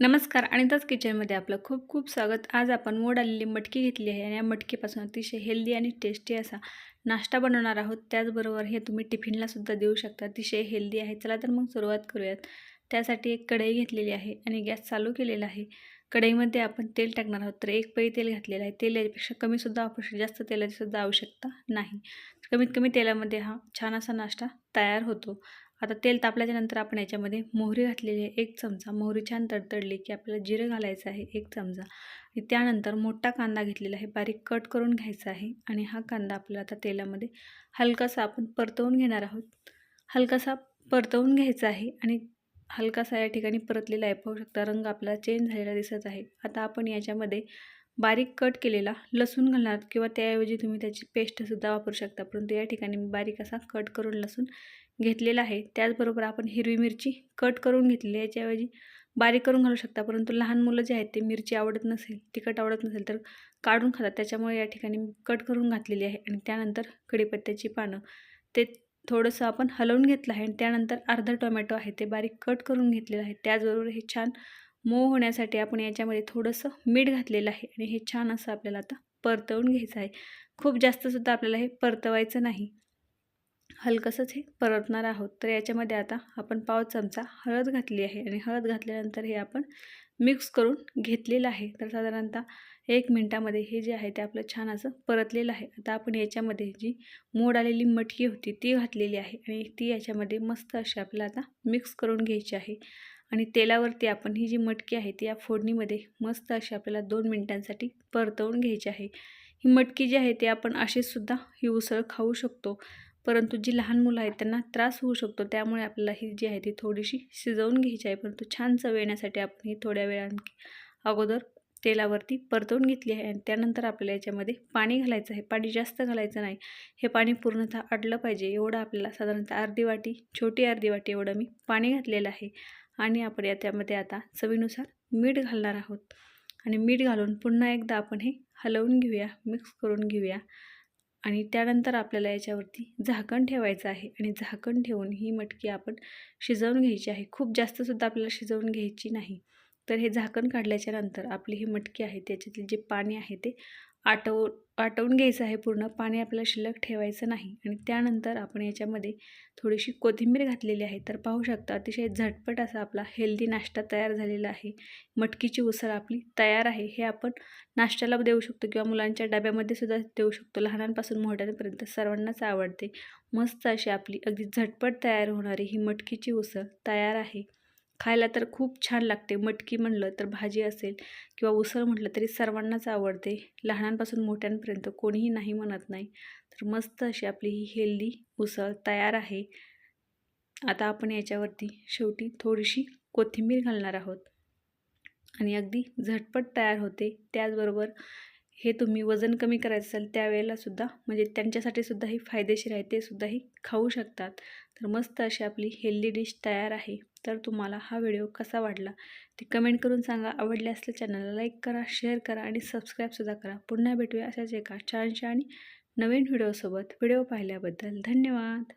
नमस्कार. अनिताच किचनमध्ये आपलं खूप खूप स्वागत. आज आपण मोड आलेली मटकी घेतली आहे आणि या मटकीपासून अतिशय हेल्दी आणि टेस्टी असा नाश्ता बनवणार आहोत. त्याचबरोबर हे तुम्ही टिफिनलासुद्धा देऊ शकता. अतिशय हेल्दी आहे. चला तर मग सुरुवात करूयात. त्यासाठी एक कढई घेतलेली आहे आणि गॅस चालू केलेला आहे. कढईमध्ये आपण तेल टाकणार आहोत. तर एक पळी तेल घातलेलं आहे. तेल यापेक्षा कमीसुद्धा वापरू जास्त तेलाचीसुद्धा आवश्यकता नाही. कमीत कमी तेलामध्ये हा छान असा नाश्ता तयार होतो. आता तेल तापल्याच्यानंतर आपण याच्यामध्ये मोहरी घातलेली आहे एक चमचा. मोहरी छान तडतडली की आपल्याला जिरं घालायचं आहे एक चमचा. आणि त्यानंतर मोठा कांदा घेतलेला आहे बारीक कट करून घ्यायचा आहे. आणि हा कांदा आपल्याला आता तेलामध्ये हलकासा आपण परतवून घेणार आहोत. हलकासा परतवून घ्यायचा आहे आणि हलकासा या ठिकाणी परतलेला आहे. पाहू शकता रंग आपला चेंज झालेला दिसत आहे. आता आपण याच्यामध्ये बारीक कट केलेला लसूण घालणार किंवा त्याऐवजी तुम्ही त्याची पेस्टसुद्धा वापरू शकता. परंतु या ठिकाणी मी बारीक असा कट करून लसूण घेतलेला आहे. त्याचबरोबर आपण हिरवी मिरची कट करून घेतलेली याच्याऐवजी बारीक करून घालू शकता. परंतु लहान मुलं जे आहेत ते मिरची आवडत नसेल तिखट आवडत नसेल तर काढून खातात. त्याच्यामुळे या ठिकाणी मी कट करून घातलेली आहे. आणि त्यानंतर कढीपत्त्याची पानं. ते थोडंसं आपण हलवून घेतलं आहे. आणि त्यानंतर अर्धा टोमॅटो आहे ते बारीक कट करून घेतलेलं आहे. त्याचबरोबर हे छान मऊ होण्यासाठी आपण याच्यामध्ये थोडंसं मीठ घातलेलं आहे आणि हे छान असं आपल्याला आता परतवून घ्यायचं आहे. खूप जास्तसुद्धा आपल्याला हे परतवायचं नाही. हलकंसंच हे परतणार आहोत. तर याच्यामध्ये आता आपण पाव चमचा हळद घातली आहे आणि हळद घातल्यानंतर हे आपण मिक्स करून घेतलेलं आहे. तर साधारणतः एक मिनटामध्ये हे जे आहे ते आपलं छान असं परतलेलं आहे. आता आपण याच्यामध्ये जी मोड आलेली मटकी होती ती घातलेली आहे आणि ती याच्यामध्ये मस्त अशी आपल्याला आता मिक्स करून घ्यायची आहे. आणि तेलावरती आपण ही जी मटकी आहे ती या फोडणीमध्ये मस्त अशी आपल्याला दोन मिनटांसाठी परतवून घ्यायची आहे. ही मटकी जी आहे ती आपण अशीसुद्धा ही उसळ खाऊ शकतो. परंतु जी लहान मुलं आहेत त्यांना त्रास होऊ शकतो. त्यामुळे आपल्याला ही जी आहे ती थोडीशी शिजवून घ्यायची आहे. परंतु छान चव येण्यासाठी आपण ही थोड्या वेळा अगोदर तेलावरती परतवून घेतली आहे आणि त्यानंतर आपल्याला याच्यामध्ये पाणी घालायचं आहे. पाणी जास्त घालायचं नाही. हे पाणी पूर्णतः अडलं पाहिजे. एवढं आपल्याला साधारणतः अर्धी वाटी छोटी अर्धी वाटी एवढं मी पाणी घातलेलं आहे. आणि आपण या त्यामध्ये आता चवीनुसार मीठ घालणार आहोत. आणि मीठ घालून पुन्हा एकदा आपण हे हलवून घेऊया मिक्स करून घेऊया. आणि त्यानंतर आपल्याला याच्यावरती झाकण ठेवायचं आहे. आणि झाकण ठेवून ही मटकी आपण शिजवून घ्यायची आहे. खूप जास्तसुद्धा आपल्याला शिजवून घ्यायची नाही. तर हे झाकण काढल्याच्या नंतर आपली ही मटकी आहे त्याच्यातील जे पाणी आहे ते आटव आटवून घ्यायचं आहे पूर्ण. पाणी आपल्याला शिल्लक ठेवायचं नाही. आणि त्यानंतर आपण याच्यामध्ये थोडीशी कोथिंबीर घातलेली आहे. तर पाहू शकता अतिशय झटपट असा आपला हेल्दी नाश्ता तयार झालेला आहे. मटकीची उसळ आपली तयार आहे. हे आपण नाश्त्याला देऊ शकतो किंवा मुलांच्या डब्यामध्ये सुद्धा देऊ शकतो. लहानांपासून मोठ्यांपर्यंत सर्वांनाच आवडते. मस्त अशी आपली अगदी झटपट तयार होणारी ही मटकीची उसळ तयार आहे. खायला तर खूप छान लागते. मटकी म्हणलं तर भाजी असेल किंवा उसळ म्हटलं तरी सर्वांनाच आवडते. लहानांपासून मोठ्यांपर्यंत कोणीही नाही म्हणत नाही. तर मस्त अशी आपली ही हेल्दी उसळ तयार आहे. आता आपण याच्यावरती शेवटी थोडीशी कोथिंबीर घालणार आहोत. आणि अगदी झटपट तयार होते. त्याचबरोबर हे तुम्ही वजन कमी करायचं असेल त्यावेळेलासुद्धा म्हणजे त्यांच्यासाठी सुद्धा ही फायदेशीर आहे ते सुद्धाही खाऊ शकतात. तर मस्त अशी आपली हेल्दी डिश तयार आहे. तर तुम्हाला हा व्हिडिओ कसा वाटला ते कमेंट करून सांगा. आवडले असले चॅनलला लाईक करा शेअर करा आणि सबस्क्राईबसुद्धा करा. पुन्हा भेटूया अशाच एका छानशा आणि नवीन व्हिडिओसोबत व्हिडिओ पाहिल्याबद्दल धन्यवाद.